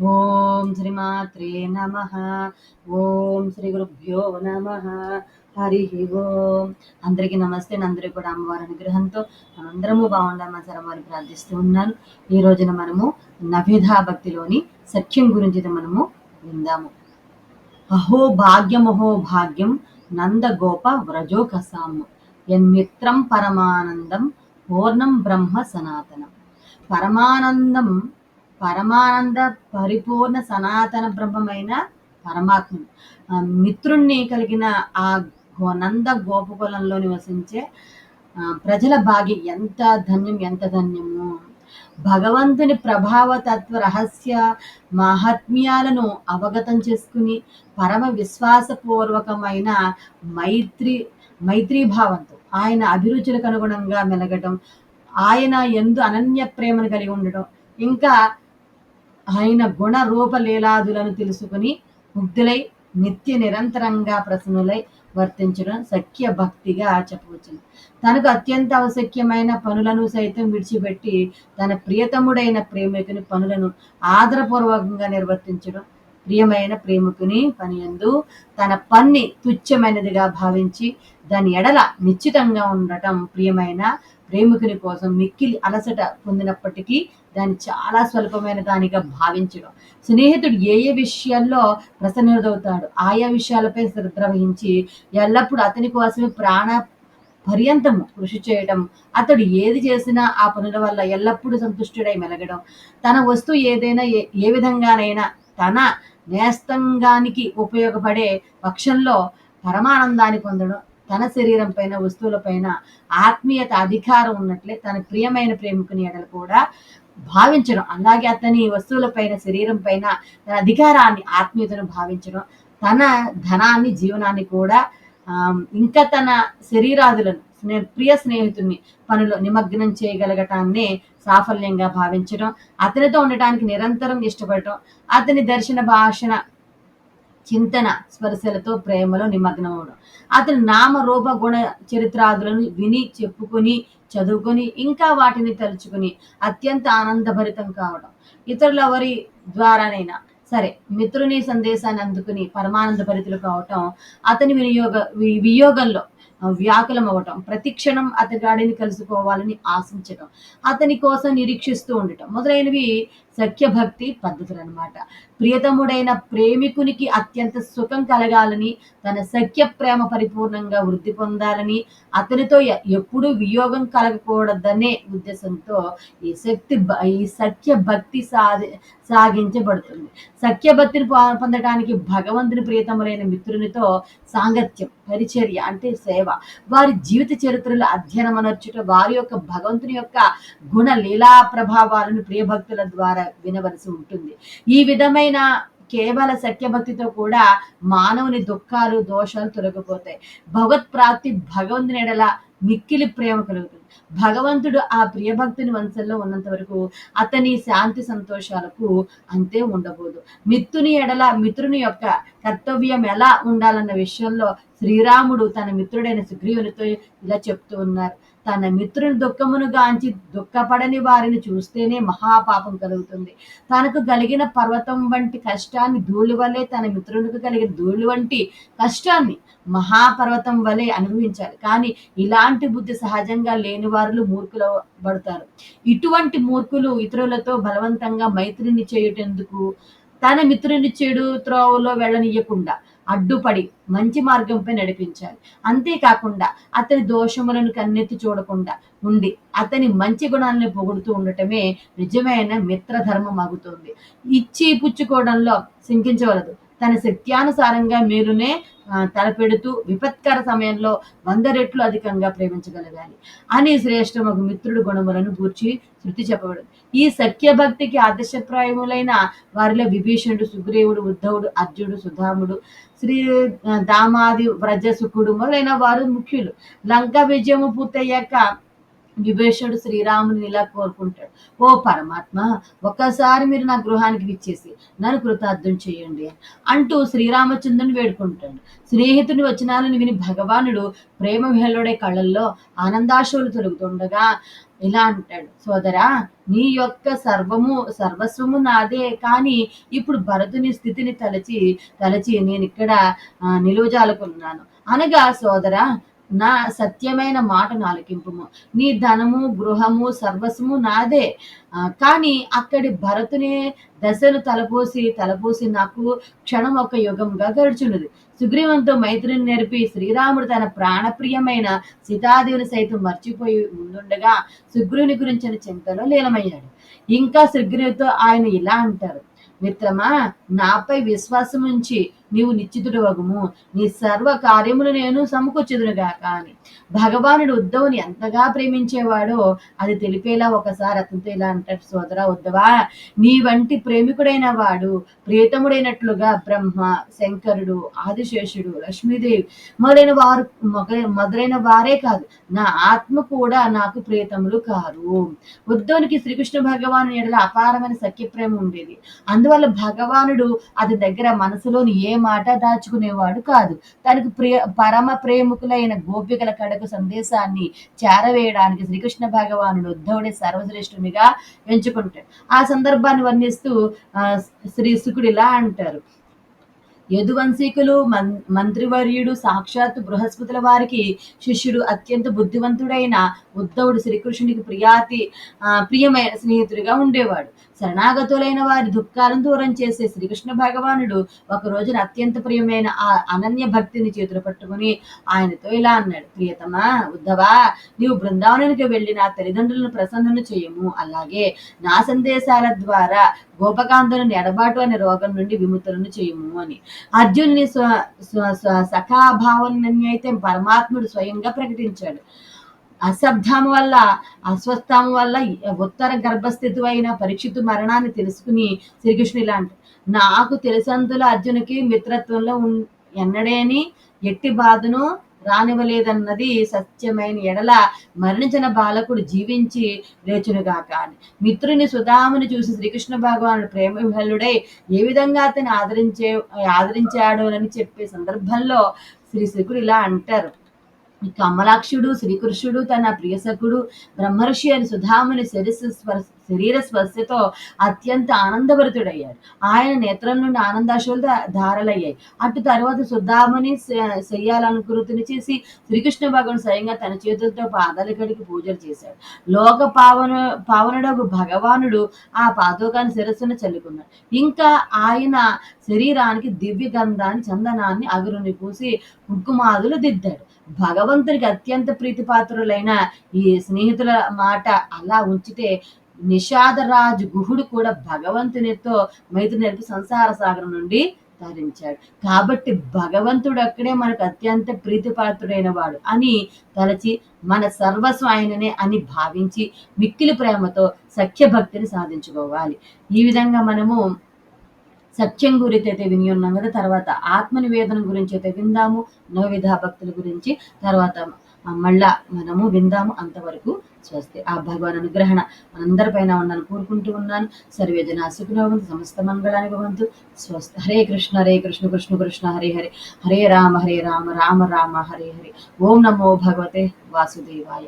ఓం శ్రీమాత్రే నమ. ఓం శ్రీ గురుభ్యో నమ. హరి ఓం. అందరికీ నమస్తే. అందరూ కూడా అమ్మవారి అనుగ్రహంతో మనందరము బాగుండాలని సరమాని ప్రార్థిస్తూ ఉన్నాను. ఈ రోజున మనము నభిధా భక్తిలోని సత్యం గురించి మనము విందాము. అహో భాగ్యమహో భాగ్యం నందగోప వ్రజోకసాము. ఎన్మిత్రం పరమానందం పూర్ణం బ్రహ్మ సనాతనం. పరమానందం పరమానంద పరిపూర్ణ సనాతన బ్రహ్మమైన పరమాత్మ మిత్రుణ్ణి కలిగిన ఆ నంద గోపకులంలో నివసించే ప్రజల భాగ్యం ఎంత ధన్యం ఎంత ధన్యము. భగవంతుని ప్రభావ తత్వ రహస్య మహాత్మ్యాలను అవగతం చేసుకుని పరమ విశ్వాసపూర్వకమైన మైత్రి మైత్రీభావంతో ఆయన అభిరుచులకు అనుగుణంగా మెలగటం ఆయన ఎందు అనన్య ప్రేమను కలిగి ఉండటం ఇంకా ఆయన గుణ రూప లీలాదులను తెలుసుకుని ముగ్ధులై నిత్య నిరంతరంగా ప్రసన్నులై వర్తించడం సఖ్య భక్తిగా చెప్పవచ్చును. తనకు అత్యంత అవశక్యమైన పనులను సైతం విడిచిపెట్టి తన ప్రియతముడైన ప్రేమికుని పనులను ఆదరపూర్వకంగా నిర్వర్తించడం ప్రియమైన ప్రేమికుని పని ఎందు తన పన్ని తుచ్చమైనదిగా భావించి దాని ఎడల నిశ్చితంగా ఉండటం ప్రియమైన ప్రేమికుని కోసం మిక్కిలి అలసట పొందినప్పటికీ దాన్ని చాలా స్వల్పమైన దానిగా భావించడం. స్నేహితుడు ఏ ఏ విషయాల్లో ప్రసన్నుడవుతాడు ఆయా విషయాలపై శ్రద్ధ వహించి ఎల్లప్పుడూ అతని కోసమే ప్రాణ పర్యంతము కృషి చేయడం అతడు ఏది చేసినా ఆ పనుల వల్ల ఎల్లప్పుడూ సంతుష్టుడై మెలగడం. తన వస్తువు ఏదైనా ఏ విధంగానైనా తన నేస్తంగానికి ఉపయోగపడే పక్షంలో పరమానందాన్ని పొందడం తన శరీరం పైన వస్తువులపైన ఆత్మీయత అధికారం ఉన్నట్లే తన ప్రియమైన ప్రేమికుని ఎడలు కూడా భావించడం. అలాగే అతని వస్తువుల పైన శరీరం పైన తన అధికారాన్ని ఆత్మీయతను భావించడం. తన ధనాన్ని జీవనాన్ని కూడా ఇంకా తన శరీరాదులను స్నే ప్రియ స్నేహితుని పనులు నిమగ్నం చేయగలగటాన్ని సాఫల్యంగా భావించడం. అతనితో ఉండటానికి నిరంతరం ఇష్టపడటం. అతని దర్శన భాషణ చింతన స్పర్శలతో ప్రేమలో నిమగ్నం అవడం అతని నామ రూప గుణ చరిత్రాదులను విని చెప్పుకొని చదువుకొని ఇంకా వాటిని తలుచుకుని అత్యంత ఆనందభరితం కావడం ఇతరుల ఎవరి ద్వారానైనా సరే మిత్రుని సందేశాన్ని అందుకుని పరమానంద పరితులు కావటం అతని వినియోగ వియోగంలో వ్యాకులం అవ్వటం ప్రతిక్షణం అతగాడిని కలుసుకోవాలని ఆశించటం అతని కోసం నిరీక్షిస్తూ ఉండటం మొదలైనవి సఖ్యభక్తి పద్ధతులు అనమాట ప్రియతముడైన ప్రేమికునికి అత్యంత సుఖం కలగాలని తన సఖ్య ప్రేమ పరిపూర్ణంగా వృద్ధి పొందాలని అతనితో ఎప్పుడూ వియోగం కలగకూడదనే ఉద్దేశంతో ఈ శక్తి ఈ సఖ్య భక్తి సాధి సాగించబడుతుంది. సఖ్య భక్తిని పొందడానికి భగవంతుని ప్రియతములైన మిత్రునితో సాంగత్యం పరిచర్య అంటే సేవ. వారి జీవిత చరిత్రలు అధ్యయనం అనర్చుట వారి యొక్క భగవంతుని యొక్క గుణ లీలా ప్రభావాలను ప్రియభక్తుల ద్వారా వినవలసి ఉంటుంది. ఈ విధమైన కేవల సత్యభక్తితో కూడా మానవుని దుఃఖాలు దోషాలు తొలగిపోతాయి. భగవత్ ప్రాప్తి భగవంతుని ఎడల మిక్కిలి ప్రేమ కలుగుతుంది. భగవంతుడు ఆ ప్రియభక్తుని వంశంలో ఉన్నంత వరకు అతని శాంతి సంతోషాలకు అంతే ఉండబోదు. మిత్రుని ఎడల మిత్రుని యొక్క కర్తవ్యం ఎలా ఉండాలన్న విషయంలో శ్రీరాముడు తన మిత్రుడైన సుగ్రీవునితో ఇలా చెప్తూ ఉన్నారు. తన మిత్రుని దుఃఖమును గాంచి దుఃఖపడని వారిని చూస్తేనే మహాపాపం కలుగుతుంది. తనకు కలిగిన పర్వతం వంటి కష్టాన్ని ధూళి వలె తన మిత్రునికి కలిగిన ధూళి వంటి కష్టాన్ని మహాపర్వతం వలె అనుభవించాలి. కానీ ఇలాంటి బుద్ధి సహజంగా లేని వారు మూర్ఖుల పడతారు ఇటువంటి మూర్ఖులు ఇతరులతో బలవంతంగా మైత్రిని చేయుటెందుకు తన మిత్రుని చెడు త్రోవలో వెళ్ళనీయకుండా అడ్డుపడి మంచి మార్గంపై నడిపించాలి. అంతేకాకుండా అతని దోషములను కన్నెత్తి చూడకుండా ఉండి అతని మంచి గుణాలను పొగుడుతూ ఉండటమే నిజమైన మిత్రధర్మం అగుతుంది ఇచ్చి పుచ్చుకోవడంలో శంకించవలదు. తన శక్త్యానుసారంగా మీరునే తలపెడుతూ విపత్కర సమయంలో వంద రెట్లు అధికంగా ప్రేమించగలగాలి. అని శ్రేష్ఠ ఒక మిత్రుడు గుణములను గూర్చి శృతి చెప్పబడు. ఈ సఖ్యభక్తికి ఆదర్శప్రాయములైన వారిలో విభీషణుడు సుగ్రీవుడు ఉద్ధవుడు అర్జునుడు సుధాముడు శ్రీ దామాది వ్రజసుకుడు మొదలైన వారు ముఖ్యులు. లంక విజయము పూర్తయ్యాక విభీషణుడు శ్రీరాముని ఇలా కోరుకుంటాడు. ఓ పరమాత్మ ఒక్కసారి మీరు నా గృహానికి విచ్చేసి నన్ను కృతార్థం చేయండి అంటూ శ్రీరామచంద్రుని వేడుకుంటాడు. స్నేహితుని వచనాలను విని భగవానుడు ప్రేమ విహలుడే కళ్ళల్లో ఆనందాశువులు తొలుగుతుండగా ఇలా అంటాడు సోదరా నీ యొక్క సర్వము సర్వస్వము నాదే కానీ ఇప్పుడు భరతుని స్థితిని తలచి తలచి నేను ఇక్కడ ఆ, నిలువజాలకున్నాను. అనగా సోదరా నా సత్యమైన మాటను ఆలకింపుము నీ ధనము గృహము సర్వస్వము నాదే. కానీ అక్కడి భరతుని దశను తలపోసి తలపోసి నాకు క్షణం ఒక యుగంగా గడుచున్నది. సుగ్రీవంతో మైత్రిని నేర్పి శ్రీరాముడు తన ప్రాణప్రియమైన సీతాదేవిని సైతం మర్చిపోయి ముందుండగా సుగ్రీవుని గురించిన చింతలో లీనమయ్యాడు. ఇంకా సుగ్రీవుతో ఆయన ఇలా అంటారు మిత్రమా నాపై విశ్వాసం ఉంచి నీవు నిశ్చితుడవగుము. నీ సర్వ కార్యములు నేను సమకూర్చుదునుగా కానీ భగవానుడు ఉద్ధవుని ఎంతగా ప్రేమించేవాడో అది తెలిపేలా ఒకసారి అతనితో ఇలా అంటాడు సోదరా ఉద్ధవా నీ వంటి ప్రేమికుడైన వాడు ప్రియతముడైనట్లుగా బ్రహ్మ శంకరుడు ఆదిశేషుడు లక్ష్మీదేవి మొదలైన వారు మొదలైన వారే కాదు నా ఆత్మ కూడా నాకు ప్రియతములు కారు ఉద్ధవునికి శ్రీకృష్ణ భగవాను ఎడల అపారమైన సఖ్య ప్రేమ ఉండేది. అందువల్ల భగవానుడు అతని దగ్గర మనసులోని ఏ మాట దాచుకునేవాడు కాదు. తనకు ప్రియ పరమ ప్రేమికులైన గోపికల కడకు సందేశాన్ని చేరవేయడానికి శ్రీకృష్ణ భగవానుడు ఉద్ధవుడే సర్వశ్రేష్ఠునిగా ఎంచుకుంటాడు. ఆ సందర్భాన్ని వర్ణిస్తూ శ్రీ శుకుడు ఇలా అంటారు. యదువంశీకులు మం మంత్రివర్యుడు సాక్షాత్ బృహస్పతుల వారికి శిష్యుడు అత్యంత బుద్ధివంతుడైన ఉద్ధవుడు శ్రీకృష్ణునికి ప్రియాతి ఆ, ప్రియమైన స్నేహితుడిగా ఉండేవాడు. శరణాగతులైన వారి దుఃఖాలను దూరం చేసే శ్రీకృష్ణ భగవానుడు ఒక రోజున అత్యంత ప్రియమైన ఆ అనన్య భక్తిని చేతులు పట్టుకుని ఆయనతో ఇలా అన్నాడు ప్రియతమా ఉద్ధవా నీవు బృందావనానికి వెళ్ళి నా తల్లిదండ్రులను ప్రసన్నను చేయము. అలాగే నా సందేశాల ద్వారా గోపకాంతులను ఎడబాటు అనే రోగం నుండి విముతులను చేయము అని. అర్జునుని స్వ స్వ- అయితే పరమాత్ముడు స్వయంగా ప్రకటించాడు. అశబ్దం వల్ల అస్వస్థం వల్ల ఉత్తర గర్భస్థితి అయిన పరీక్షితు మరణాన్ని తెలుసుకుని శ్రీకృష్ణుడు ఇలా నాకు తెలిసందులో అర్జునుకి మిత్రత్వంలో ఉన్- ఎన్నడేని ఎట్టి బాధను రానివ్వలేదన్నది సత్యమైన ఎడల మరణించిన బాలకుడు జీవించి లేచునుగాక అని. మిత్రుని సుధాముని చూసి శ్రీకృష్ణ భగవానుడు ప్రేమ విహలుడై ఏ విధంగా అతను ఆదరించే ఆదరించాడు అని చెప్పే సందర్భంలో శ్రీ శుకుడు ఇలా అంటారు. కమలాక్షుడు శ్రీకృష్ణుడు తన ప్రియసకుడు బ్రహ్మర్షి అని సుధాముని శరీర శరీర స్పర్శతో అత్యంత ఆనందభరితుడయ్యాడు. ఆయన నేత్రం నుండి ఆనందాశులు ధారలయ్యాయి. అటు తర్వాత సుధాముని శయ్యాలనుకృతిని చేసి శ్రీకృష్ణ భగవాన్ స్వయంగా తన చేతులతో పాదాలకడికి పూజలు చేశాడు. లోక పావన పావనుడు భగవానుడు ఆ పాదోకాన్ని శిరస్సును చల్లుకున్నాడు. ఇంకా ఆయన శరీరానికి దివ్య గంధాన్ని చందనాన్ని అగురుని పూసి కుంకుమాదులు దిద్దాడు. భగవంతునికి అత్యంత ప్రీతిపాత్రులైన ఈ స్నేహితుల మాట అలా ఉంచితే నిషాదరాజు గుహుడు కూడా భగవంతునితో మైత్రి నేర్పి సంసార సాగరం నుండి తరించాడు. కాబట్టి భగవంతుడు అక్కడే మనకు అత్యంత ప్రీతిపాత్రుడైన వాడు అని తలచి మన సర్వస్వం ఆయననే అని భావించి మిక్కిలి ప్రేమతో సఖ్య భక్తిని సాధించుకోవాలి. ఈ విధంగా మనము సత్యం గురించి అయితే విని ఉన్నాం కదా తర్వాత ఆత్మ నివేదన గురించి అయితే విందాము నోవిధ భక్తుల గురించి తర్వాత మళ్ళా మనము విందాము అంతవరకు స్వస్తి. ఆ భగవాన్ అనుగ్రహణ మనందరిపైన ఉండాలని కోరుకుంటూ ఉన్నాను. సర్వే జన సుఖనవంతు సమస్త మంగళాన్ని భవంతు. స్వస్తి. హరే కృష్ణ హరే కృష్ణ కృష్ణ కృష్ణ హరే హరే. హరే రామ హరే రామ రామ రామ హరే హరే. ఓం నమో భగవతే వాసుదేవాయ.